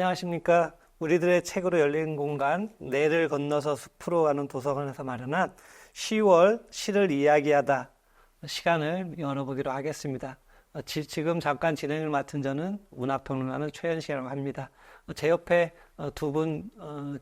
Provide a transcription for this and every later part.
안녕하십니까. 우리들의 책으로 열린 공간, 내를 건너서 숲으로 가는 도서관에서 마련한 10월 시를 이야기하다 시간을 열어보기로 하겠습니다. 어, 지, 금 잠깐 진행을 맡은 저는 문학평론가는 최현식이라고 합니다. 어, 제 옆에 어, 두분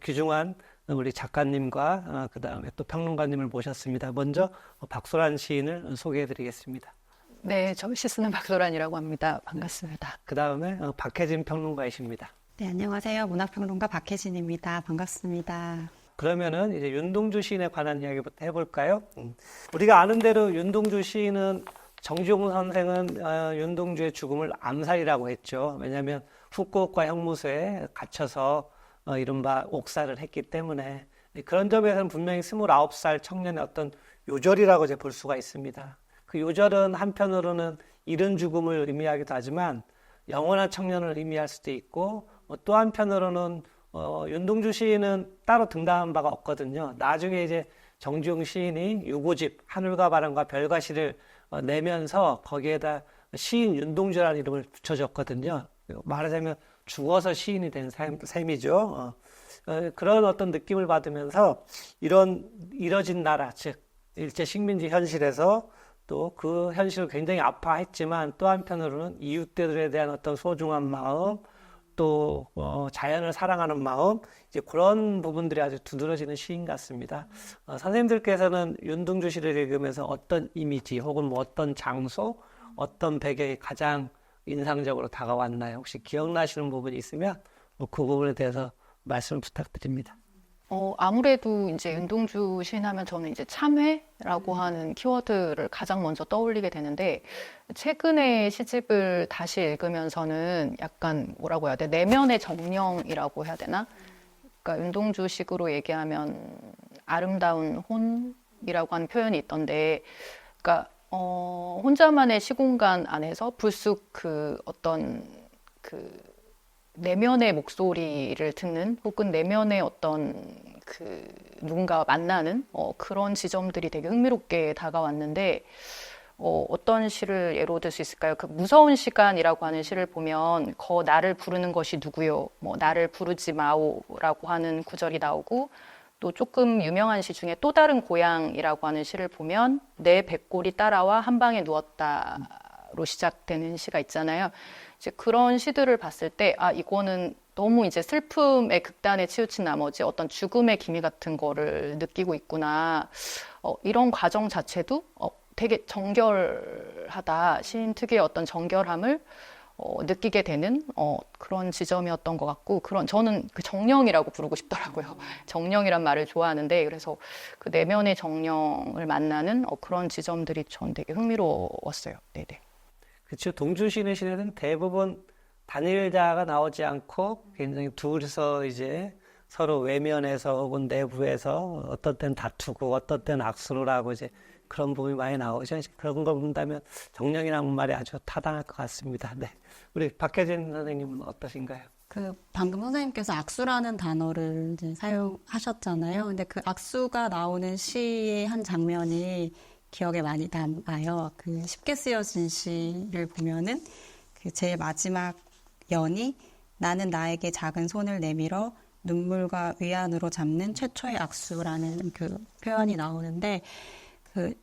귀중한 우리 작가님과 그 다음에 또 평론가님을 모셨습니다. 먼저 박소란 시인을 소개해 드리겠습니다. 네, 저 시 쓰는 박소란이라고 합니다. 반갑습니다. 그 다음에 박혜진 평론가이십니다. 네, 안녕하세요. 문학평론가 박혜진입니다. 반갑습니다. 그러면은 이제 윤동주 시인에 관한 이야기부터 해볼까요? 음. 우리가 아는 대로 윤동주 시인은 정지용 선생은 어, 윤동주의 죽음을 암살이라고 했죠. 왜냐하면 후쿠오카 형무소에 갇혀서 어, 이른바 옥살을 했기 때문에 그런 점에서는 분명히 29살 청년의 어떤 요절이라고 이제 볼 수가 있습니다. 그 요절은 한편으로는 이른 죽음을 의미하기도 하지만 영원한 청년을 의미할 수도 있고 어, 또 한편으로는 어, 윤동주 시인은 따로 등단한 바가 없거든요. 나중에 이제 정지용 시인이 유고집 하늘과 바람과 별과 시를 어, 내면서 거기에다 시인 윤동주라는 이름을 붙여줬거든요. 말하자면 죽어서 시인이 된 셈이죠. 어, 어, 그런 어떤 느낌을 받으면서 이런 이뤄진 나라, 즉 일제 식민지 현실에서 또 그 현실을 굉장히 아파했지만 또 한편으로는 이웃들에 대한 어떤 소중한 마음, 또 어, 자연을 사랑하는 마음 이제 그런 부분들이 아주 두드러지는 시인 같습니다. 어, 선생님들께서는 윤동주 시를 읽으면서 어떤 이미지 혹은 뭐 어떤 장소, 어떤 배경이 가장 인상적으로 다가왔나요? 혹시 기억나시는 부분이 있으면 뭐 그 부분에 대해서 말씀을 부탁드립니다. 어, 아무래도 이제 윤동주 시인 하면 저는 이제 참회라고 하는 키워드를 가장 먼저 떠올리게 되는데, 최근에 시집을 다시 읽으면서는 약간 뭐라고 해야 돼? 내면의 정령이라고 해야 되나? 그러니까 윤동주 식으로 얘기하면 아름다운 혼이라고 하는 표현이 있던데, 그러니까, 어, 혼자만의 시공간 안에서 불쑥 그 어떤 그 내면의 목소리를 듣는 혹은 내면의 어떤 그 누군가와 만나는 어, 그런 지점들이 되게 흥미롭게 다가왔는데 어, 어떤 시를 예로 들 수 있을까요? 그 무서운 시간이라고 하는 시를 보면 거 나를 부르는 것이 누구요? 뭐 나를 부르지 마오라고 하는 구절이 나오고 또 조금 유명한 시 중에 또 다른 고향이라고 하는 시를 보면 내 백골이 따라와 한 방에 누웠다 로 시작되는 시가 있잖아요. 이제 그런 시들을 봤을 때, 아, 이거는 너무 이제 슬픔의 극단에 치우친 나머지 어떤 죽음의 기미 같은 거를 느끼고 있구나. 어, 이런 과정 자체도 어, 되게 정결하다. 시인 특유의 어떤 정결함을 어, 느끼게 되는 어, 그런 지점이었던 것 같고 그런 저는 그 정령이라고 부르고 싶더라고요. 정령이란 말을 좋아하는데 그래서 그 내면의 정령을 만나는 어, 그런 지점들이 전 되게 흥미로웠어요. 네네. 그렇죠. 동주시인의 시에는 대부분 단일자가 나오지 않고 굉장히 둘이서 이제 서로 외면에서 혹은 내부에서 어떤 때는 다투고 어떤 때는 악수를 하고 이제 그런 부분이 많이 나오죠. 그런 걸 본다면 정령이라는 말이 아주 타당할 것 같습니다. 네. 우리 박혜진 선생님은 어떠신가요? 그 방금 선생님께서 악수라는 단어를 사용하셨잖아요. 근데 그 악수가 나오는 시의 한 장면이 기억에 많이 남아요. 그 쉽게 쓰여진 시를 보면은 그 제 마지막 연이 나는 나에게 작은 손을 내밀어 눈물과 위안으로 잡는 최초의 악수라는 그 표현이 나오는데 그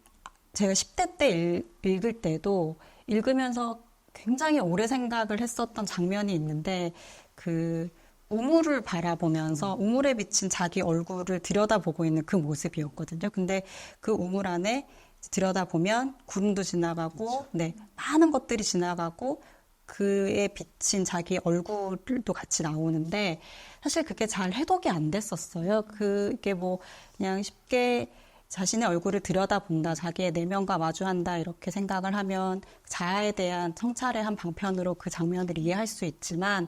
제가 10대 때 읽, 읽을 때도 읽으면서 굉장히 오래 생각을 했었던 장면이 있는데 그 우물을 바라보면서 우물에 비친 자기 얼굴을 들여다보고 있는 그 모습이었거든요. 근데 그 우물 안에 들여다보면 구름도 지나가고, 그렇죠. 네, 많은 것들이 지나가고, 그에 비친 자기 얼굴도 같이 나오는데, 사실 그게 잘 해독이 안 됐었어요. 그게 뭐, 그냥 쉽게 자신의 얼굴을 들여다본다, 자기의 내면과 마주한다, 이렇게 생각을 하면 자아에 대한 성찰의 한 방편으로 그 장면을 이해할 수 있지만,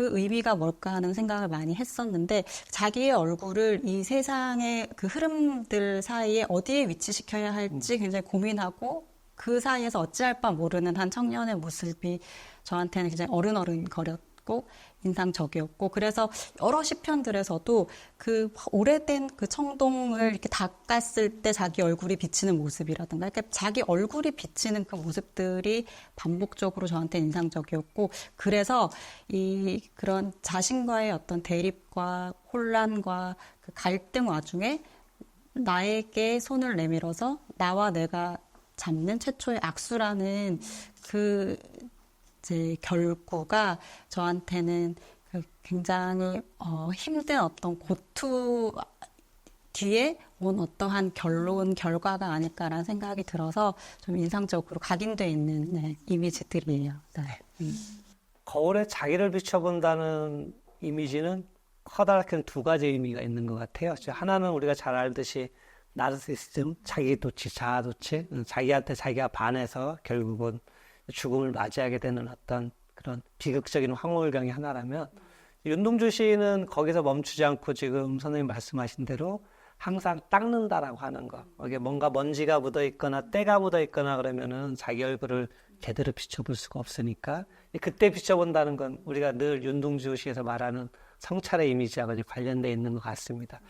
그 의미가 뭘까 하는 생각을 많이 했었는데 자기의 얼굴을 이 세상의 그 흐름들 사이에 어디에 위치시켜야 할지 굉장히 고민하고 그 사이에서 어찌할 바 모르는 한 청년의 모습이 저한테는 굉장히 어른어른 거렸 고 있고 인상적이었고 그래서 여러 시편들에서도 그 오래된 그 청동을 이렇게 닦았을 때 자기 얼굴이 비치는 모습이라든가 이렇게 자기 얼굴이 비치는 그 모습들이 반복적으로 저한테 인상적이었고 그래서 이 그런 자신과의 어떤 대립과 혼란과 그 갈등 와중에 나에게 손을 내밀어서 나와 내가 잡는 최초의 악수라는 그이 제 결구가 저한테는 그 굉장히 어, 힘든 어떤 고투 뒤에 온 어떠한 결론 결과가 아닐까라는 생각이 들어서 좀 인상적으로 각인돼 있는 네, 이미지들이에요. 네. 음. 거울에 자기를 비춰본다는 이미지는 커다랗게 두 가지 의미가 있는 것 같아요. 하나는 우리가 잘 알듯이 나르시시즘, 자기 도취, 자아 도취, 음, 자기한테 자기가 반해서 결국은 죽음을 맞이하게 되는 어떤 그런 비극적인 황홀경이 하나라면 윤동주 시인은 거기서 멈추지 않고 지금 선생님 말씀하신 대로 항상 닦는다라고 하는 거. 거기에 뭔가 먼지가 묻어 있거나 때가 묻어 있거나 그러면은 자기 얼굴을 제대로 비춰볼 수가 없으니까 그때 비춰본다는 건 우리가 늘 윤동주 시에서 말하는 성찰의 이미지하고 관련돼 있는 것 같습니다.